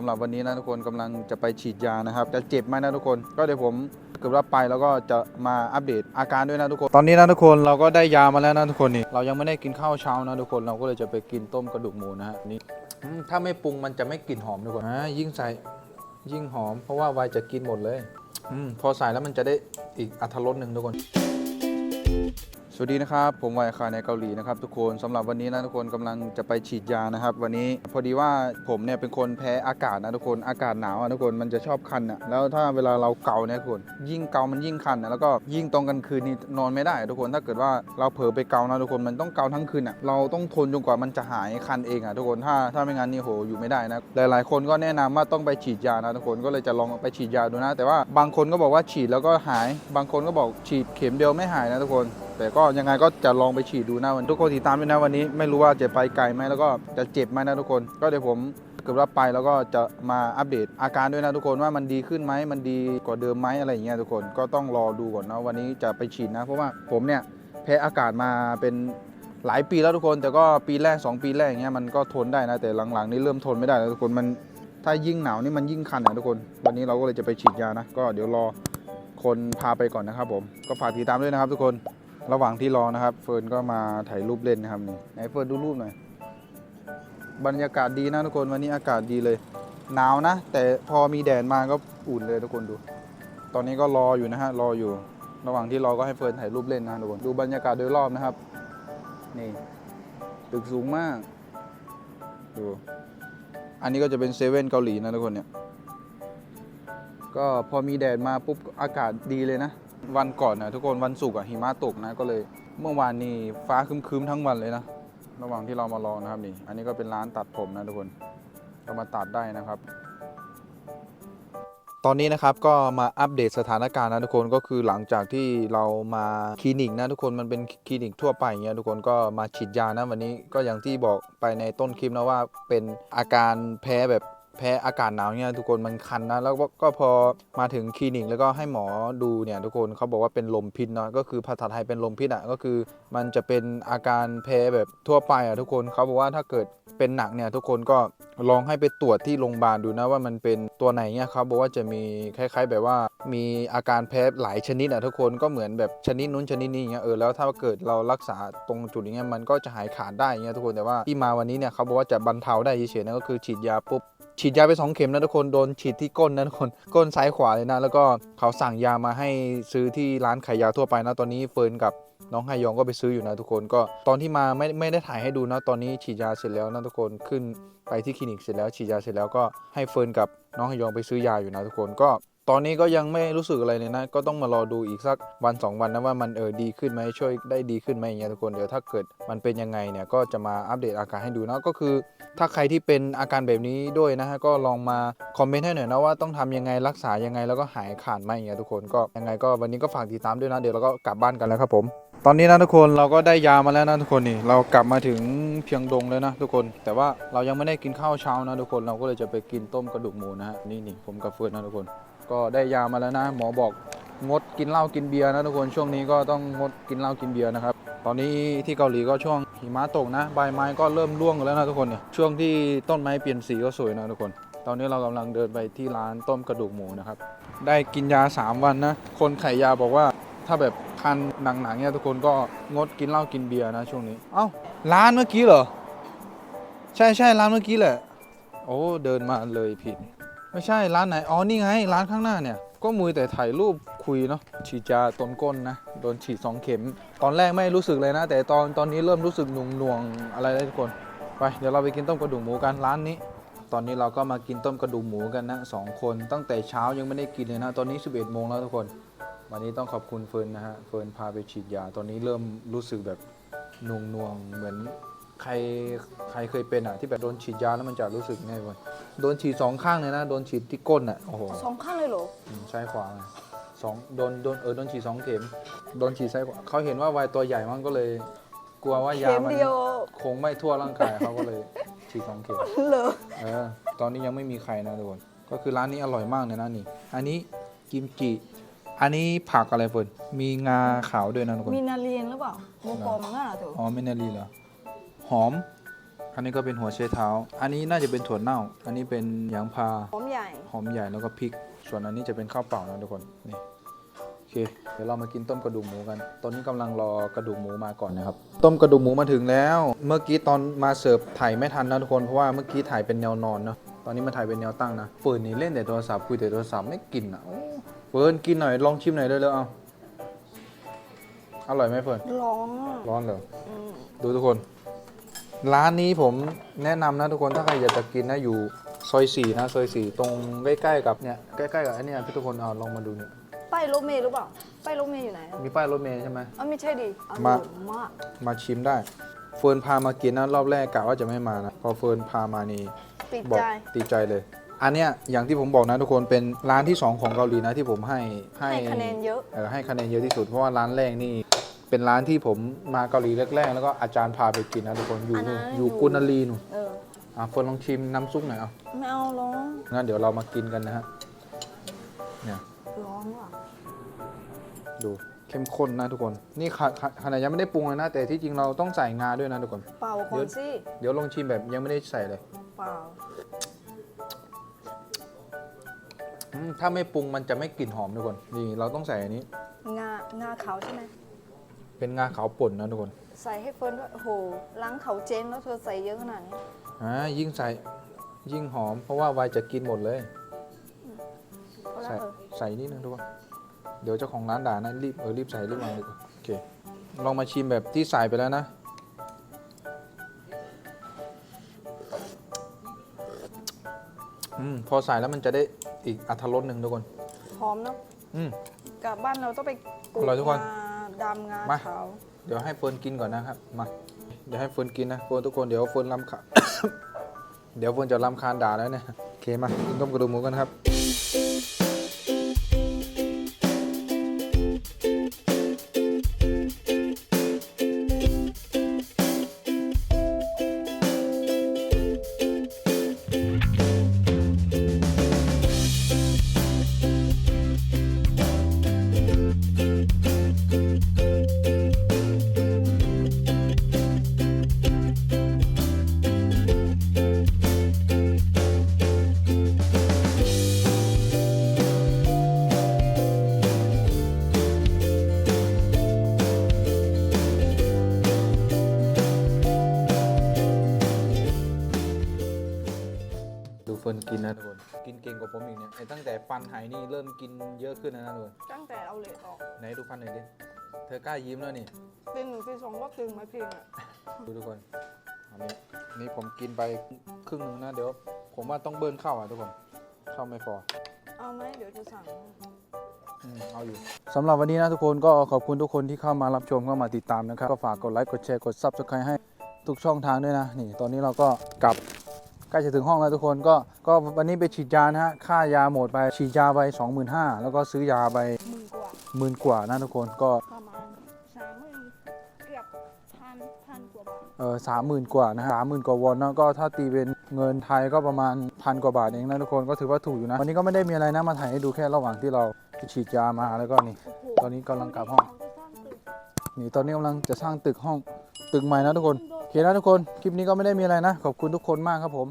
สำหรับวันนี้นะทุกคนกำลังจะไปฉีดยานะครับ จะเจ็บไหมนะทุกคน ก็เดี๋ยวผมเกิดว่าไปแล้วก็จะมาอัปเดตอาการด้วยนะทุกคน ตอนนี้นะทุกคนเราก็ได้ยามาแล้วนะทุกคนนี่ เรายังไม่ได้กินข้าวเช้านะทุกคน เราก็เลยจะไปกินต้มกระดูกหมูนะฮะนี่ถ้าไม่ปรุงมันจะไม่กลิ่นหอมทุกคนอ่ายิ่งใส่ยิ่งหอม เพราะว่าวายจะกินหมดเลย อืมพอใส่แล้วมันจะได้อีกอัตรรสหนึ่งทุกคน สวัสดีนะครับผมวายคาในเกาหลีนะครับทุกคนสำหรับวันนี้นะทุกคนกำลังจะไปฉีดยานะครับ วันนี้พอดีว่าผมเนี่ยเป็นคนแพ้อากาศนะทุกคนอากาศหนาวอะทุกคนมันจะชอบคันอะแล้วถ้าเวลาเราเกาเนี่ยทุกคนยิ่งเกามันยิ่งคันอะแล้วก็ยิ่งตรงกันคืนนี่นอนไม่ได้ ทุกคนถ้าเกิดว่าเราเผลอไปเกานะทุกคนมันต้องเกาทั้งคืนอะเราต้องทนจนกว่ามันจะหายคันเองอะทุกคนถ้าถ้าไม่งั้นนี่โหอยู่ไม่ได้นะหลาย ๆ คนก็แนะนำว่าต้องไปฉีดยานะทุกคนก็เลยจะลองไปฉีดยาดูนะ แต่ว่าบางคนก็บอกว่าฉีดแล้วก็หาย บางคนก็บอกฉีดเข็มเดียวไม่หายนะทุกคน แต่ก็ยังไงก็จะลองไปฉีดดูนะวันทุกคนติดตามด้วยนะวันนี้ ไม่รู้ว่าจะไปไกลไหมแล้วก็จะเจ็บไหมนะทุกคน ก็เดี๋ยวผมเกิดว่าไปแล้วก็จะมาอัปเดตอาการด้วยนะทุกคนว่ามันดีขึ้นไหมมันดีกว่าเดิมไหมอะไรอย่างเงี้ยทุกคนก็ต้องรอดูก่อนนะวันนี้จะไปฉีดนะ เพราะว่าผมเนี่ยแพ้อากาศมาเป็นหลายปีแล้วทุกคน แต่ก็ปีแรก 2 ปีแรกอย่างเงี้ยมันก็ทนได้นะแต่หลังๆ นี่เริ่มทนไม่ได้แล้วทุกคนมันถ้ายิ่งหนาวนี่มันยิ่งคันนะทุกคน วันนี้เราก็เลยจะไปฉีดยานะ ก็เดี๋ยวรอคนพาไปก่อนนะครับผม ก็ฝากติดตามด้วยนะครับทุกคน ระหว่างที่รอนะครับ เฟิร์นก็มาถ่ายรูปเล่นนะครับนี่ไหนเฟิร์นดูรูปหน่อย บรรยากาศดีนะทุกคนวันนี้อากาศดีเลย หนาวนะ แต่พอมีแดดมาก็อุ่นเลยทุกคนดู ตอนนี้ก็รออยู่นะฮะรออยู่ ระหว่างที่รอก็ให้เฟิร์นถ่ายรูปเล่นนะทุกคนดูบรรยากาศโดยรอบนะครับ นี่ตึกสูงมากดูอันนี้ก็จะเป็นเซเว่นเกาหลีนะทุกคนเนี่ย ก็พอมีแดดมาปุ๊บอากาศดีเลยนะ วันก่อนนะทุกคนวันศุกร์อะหิมะตกนะก็เลยเมื่อวานนี้ฟ้าคึ้มๆทั้งวันเลยนะระหว่างที่เรามารอนะครับนี่ อันนี้ก็เป็นร้านตัดผมนะทุกคนก็มาตัดได้นะครับ ตอนนี้นะครับก็มาอัปเดตสถานการณ์นะทุกคนก็คือหลังจากที่เรามาคลินิกนะทุกคนมันเป็นคลินิกทั่วไปอย่างเงี้ยทุกคนก็มาฉีดยานะวันนี้ก็อย่างที่บอกไปในต้นคลิปนะว่าเป็นอาการแพ้แบบ แพ้อากาศหนาวเนี่ยทุกคนมันคันนะแล้วก็พอมาถึงคลินิกแล้วก็ให้หมอดูเนี่ยทุกคนเขาบอกว่าเป็นลมพิษเนาะก็คือภาษาไทยเป็นลมพิษอะก็คือ มันจะเป็นอาการแพ้แบบทั่วไปอะทุกคนเขาบอกว่าถ้าเกิดเป็นหนักเนี่ยทุกคนก็ลองให้ไปตรวจที่โรงพยาบาลดูนะว่ามันเป็นตัวไหนเนี่ยเขาบอกว่าจะมีคล้าย ๆ แบบว่ามีอาการแพ้หลายชนิดอะทุกคนก็เหมือนแบบชนิดนู้นชนิดนี้อย่างเงี้ยเออแล้วถ้าเกิดเรารักษาตรงจุดอย่างเงี้ยมันก็จะหายขาดได้อย่างเงี้ยทุกคนแต่ว่าที่มาวันนี้เนี่ยเขาบอกว่าจะบรรเทาได้เฉยๆนะก็คือฉีดยาปุ๊บ ฉีดยาไปสองเข็มนะทุกคนโดนฉีดที่ก้นนะทุกคนก้นซ้ายขวาเลยนะ แล้วก็เขาสั่งยามาให้ซื้อที่ร้านขายยาทั่วไปนะตอนนี้เฟิร์นกับน้องไฮยองก็ไปซื้ออยู่นะทุกคนก็ตอนที่มาไม่ไม่ได้ถ่ายให้ดูนะตอนนี้ฉีดยาเสร็จแล้วนะทุกคนขึ้นไปที่คลินิกเสร็จแล้วฉีดยาเสร็จแล้วก็ให้เฟิร์นกับน้องไฮยองไปซื้อยาอยู่นะทุกคนก็ ตอนนี้ก็ยังไม่รู้สึกอะไรเลยนะ ก็ต้องมารอดูอีกสักวันสองวันนะว่ามันเออดีขึ้นไหมช่วยได้ดีขึ้นไหมอย่างเงี้ยทุกคนเดี๋ยวถ้าเกิดมันเป็นยังไงเนี่ยก็จะมาอัปเดตอาการให้ดูนะก็คือ ถ้าใครที่เป็นอาการแบบนี้ด้วยนะฮะก็ลองมาคอมเมนต์ให้หน่อยนะว่าต้องทำยังไงรักษายังไงแล้วก็หายขาดไหมอย่างเงี้ยทุกคนก็ยังไงก็วันนี้ก็ฝากติดตามด้วยนะเดี๋ยวเราก็กลับบ้านกันแล้วครับผมตอนนี้นะทุกคนเราก็ได้ยามาแล้วนะทุกคนนี่เรากลับมาถึงเพียงดงแล้วนะทุกคน แต่ว่าเรายังไม่ได้กินข้าวเช้านะทุกคนเราก็เลยจะไปกินต้มกระดูกหมูนะฮะนี่นี่ผมกับเฟิร์นนะทุกคน ก็ได้ยามาแล้วนะ หมอบอกงดกินเหล้ากินเบียร์นะทุกคนช่วงนี้ก็ต้องงดกินเหล้ากินเบียร์นะครับตอนนี้ที่เกาหลีก็ช่วงหิมะตกนะ ใบไม้ก็เริ่มร่วงแล้วนะทุกคนเนี่ยช่วงที่ต้นไม้เปลี่ยนสีก็สวยนะทุกคน ตอนนี้เรากำลังเดินไปที่ร้านต้มกระดูกหมูนะครับได้กินยา 3 วันนะ คนไขยาบอกว่าถ้าแบบคันหนังๆเนี่ยทุกคนก็งดกินเหล้ากินเบียร์นะช่วงนี้ เอ้าร้านเมื่อกี้เหรอใช่ใช่ร้านเมื่อกี้แหละโอ้เดินมาเลยผิด ไม่ใช่ร้านไหน อ๋อ นี่ไง ร้านข้างหน้าเนี่ย ก็มือแต่ถ่ายรูปคุยเนาะ ฉีดยาต้นก้นนะ โดนฉีด 2 เข็ม ตอนแรกไม่รู้สึกเลยนะ แต่ตอนตอนนี้เริ่มรู้สึกหน่วงหน่วงๆอะไรได้ทุกคน ไป เดี๋ยวเราไปกินต้มกระดูกหมูกันร้านนี้ ตอนนี้เราก็มากินต้มกระดูกหมูกันนะสองคน ตั้งแต่เช้ายังไม่ได้กินเลยนะ ตอนนี้ 11โมงแล้วทุกคน วันนี้ต้องขอบคุณเฟิร์นนะฮะ เฟิร์นพาไปฉีดยา ตอนนี้เริ่มรู้สึกแบบหน่วงหน่วงๆเหมือน ใครใครเคยเป็นอะที่แบบโดนฉีดยาแล้วมันจะรู้สึกไงวะโดนฉีดสองข้างเลยนะ โดนฉีดที่ก้นอะโอ้โหสองข้างเลยเหรออืมซ้ายขวาไงสองโดนโดนเออโดนฉีดสองเข็ม โดนฉีดซ้ายขวาเขาเห็นว่าวายตัวใหญ่มันก็เลย กลัวว่ายาเข็มมันเดียวคงไม่ทั่วร่างกายเขาก็เลยฉีดสองเข็ม เหรอเออตอนนี้ยังไม่มีใครนะทุกคน ก็คือร้านนี้อร่อยมากเลยนะนี่ อันนี้กิมจิ อันนี้ผักอะไรเฟิร์นมีงาขาวด้วยนะทุกคน มีนาเรียนหรือเปล่าโมกอมน่าเถอะอ๋อไม่นารีเหรอ หอม อันนี้ก็เป็นหัวเชเท้า อันนี้น่าจะเป็นถั่วเน่า อันนี้เป็นหยางพา หอมใหญ่ หอมใหญ่แล้วก็พริก ส่วนอันนี้จะเป็นข้าวเปล่านะทุกคน นี่ โอเค เดี๋ยวเรามากินต้มกระดูกหมูกัน ตอนนี้กำลังรอกระดูกหมูมาก่อนนะครับ ต้มกระดูกหมูมาถึงแล้ว เมื่อกี้ตอนมาเสิร์ฟถ่ายไม่ทันนะทุกคน เพราะว่าเมื่อกี้ถ่ายเป็นแนวนอนเนาะ ตอนนี้มาถ่ายเป็นแนวตั้งนะ เฟิร์นนี่เล่นแต่โทรศัพท์คุยแต่โทรศัพท์ไม่กินอะโอ้เฟิร์นกินหน่อยลองชิมหน่อยเลยเลยเอาอร่อยไหมเฟิร์นร้องอะร้อนเหรออืมดูทุกคน ร้านนี้ผมแนะนำนะทุกคนถ้าใครอยากจะกินนะอยู่ซอยสี่นะซอยสี่ตรงใกล้ๆกับเนี่ยใกล้ๆกับไอ้เนี่ยพี่ทุกคนเอาลองมาดูเนี่ยป้ายรถเมล์หรือเปล่าป้ายรถเมล์อยู่ไหนอะมีป้ายรถเมล์ใช่ไหม อ๋อไม่ใช่ดิอมาร่อยมากมาชิมได้ เฟิร์นพามากินนะรอบแรกกะว่าจะไม่มานะพอเฟิร์นพามานี่ติดบอกใจติดใจเลย อันเนี้ยอย่างที่ผมบอกนะทุกคนเป็นร้านที่สองของเกาหลีนะที่ผมให้ให้คะแนนเยอะ เออให้คะแนนเยอะที่สุดเพราะว่าร้านแรกนี่ เป็นร้านที่ผมมาเกาหลีแรกๆ แล้วก็อาจารย์พาไปกินนะทุกคน อยู่อันนั้นู่นนออยู่ยู่ กุนารีนู่นเออ อะเฟิร์นลองชิมน้ำซุปหน่อยเอาไม่เอาร้องงั้นเดี๋ยวเรามากินกันนะฮะ เนี่ยร้องว่ะดูเข้มข้นนะทุกคน นี่ขขขนาดยังไม่ได้ปรุงเลยนะ แต่ที่จริงเราต้องใส่งาด้วยนะทุกคน เปล่าก่อนสิเดี๋ยวลองชิมแบบยังไม่ได้ใส่เลยเปล่าอืมถ้าไม่ปรุงมันจะไม่กลิ่นหอมทุกคน นี่เราต้องใส่อันนี้ งางาขาวใช่ไหม เป็นงาขาวป่นนะทุกคนใส่ให้เฟิร์นด้วยโอ้โหล้างเขาเจนแล้วเธอใส่เยอะขนาดนี้อ่ายิ่งใส่ยิ่งหอม เพราะว่าวายจะกินหมดเลยก็แล้ใส่วเออใส่นิดนึงทุกคนเดี๋ยวเจ้าของร้านด่านะรีบเออรีบใส่รีบวางเลยโอเคลองมาชิมแบบที่ใส่ไปแล้วนะ อืมพอใส่แล้วมันจะได้อีกอัตรสหนึ่งทุกคน หอมเนาะอืม กลับบ้านเราต้องไปกอร่อยทุกคนงา ดำงามา ขาวเดี๋ยวให้เฟิร์นกินก่อนนะครับมาเดี๋ยวให้เฟิร์นกินนะเฟิร์นทุกคนเดี๋ยวเฟิร์นรำคาญเดี๋ยวเฟิร์นจะรำคาญด่าแล้วเนี่ยโอเคมากินต้มกระดูกหมูกันครับ ดูเฟิร์นกินนะทุกคน กินเก่งกว่าผมอีกเนี่ยไอ้ตั้งแต่ฟันหายนี่เริ่มกินเยอะขึ้นแล้วนะทุกคนตั้งแต่เอาเหล็กออกไหนดูฟันหน่อยดิ เธอกล้ายิ้มแล้วนี่ ตีหนึ่งตีสองก็ตึงไหมเพลงอะดูทุกคน อันนี้นี่ผมกินไปครึ่งหนึงนะเดี๋ยว ผมว่าต้องเบิร์นเข้าอะทุกคนเข้าไม่พอ เอาไหมเดี๋ยวจะสั่ง อืมเอาอยู่สำหรับวันนี้นะทุกคนก็ขอบคุณทุกคนที่เข้ามารับชมเข้ามาติดตามนะครับ ก็ฝากกดไลค์กดแชร์กด Subscribe ให้ทุกช่องทางด้วยนะ นี่ ตอนนี้เราก็กลับ ใกล้จะถึงห้องแล้วทุกคนก็ก็วันนี้ไปฉีดยานะฮะค่ายาหมดไปฉีดยาไป 25,000แล้วก็ซื้อยาไปหมื่นกว่าหมื่นกว่านะทุกคนก็ประมาณสามหมื่นเกือบพันพันกว่าบาทเออสามหมื่นกว่านะฮะสามหมื่นกว่าวอนนะก็ถ้าตีเป็นเงินไทยก็ประมาณพันกว่าบาทเองนะทุกคนก็ถือว่าถูกอยู่นะ วันนี้ก็ไม่ได้มีอะไรนะมาถ่ายให้ดูแค่ระหว่างที่เราไปฉีดยามาแล้วก็นี่โอ้โหตอนนี้กำลังกลับห้องนี่ตอนนี้กำลังจะสร้างตึกห้องตึกใหม่นะทุกคน โอเคนะทุกคน คลิปนี้ก็ไม่ได้มีอะไรนะ ขอบคุณทุกคนมากครับผม